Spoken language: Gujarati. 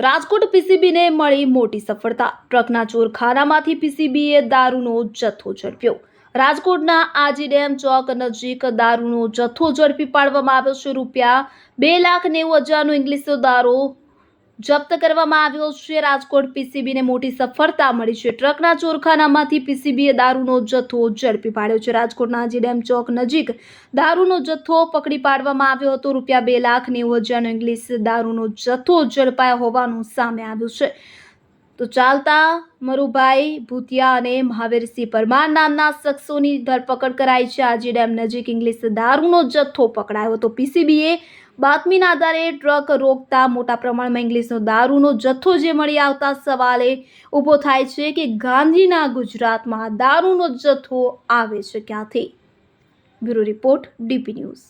રાજકોટ પીસીબીને મળી મોટી સફળતા. ટ્રકના ચોરખાનામાંથી પીસીબીએ દારૂનો જથ્થો ઝડપ્યો. રાજકોટના આજી ડેમ ચોક નજીક દારૂનો જથ્થો ઝડપી પાડવામાં આવ્યો છે. રૂપિયા બે લાખ નેવું હજારનો ઇંગ્લિશ દારૂ જપ્ત કરવામાં આવ્યો છે. રાજકોટ પીસીબીને મોટી સફળતા મળી છે. ટ્રકના ચોરખાનામાંથી પીસીબીએ દારૂનો જથ્થો ઝડપી પાડ્યો છે. રાજકોટના ડેમ ચોક નજીક દારૂનો જથ્થો પકડી પાડવામાં આવ્યો હતો. રૂપિયા બે લાખ નેવું હજારનો ઇંગ્લિશ દારૂનો જથ્થો ઝડપાયો હોવાનું સામે આવ્યું છે. તો ચાલતા મરુભાઈ ભૂતિયા અને મહાવીરસિંહ પરમાર નામના શખ્સોની ધરપકડ કરાઈ છે. આજે ડેમ નજીક ઇંગ્લિશ દારૂનો જથ્થો પકડાયો હતો. પીસીબીએ બાતમીના આધારે ટ્રક રોકતા મોટા પ્રમાણમાં ઇંગ્લિશનો દારૂનો જથ્થો જે મળી આવતા સવાલે ઊભો થાય છે કે ગાંધીના ગુજરાતમાં દારૂનો જથ્થો આવે છે ક્યાંથી? Bureau report DP news.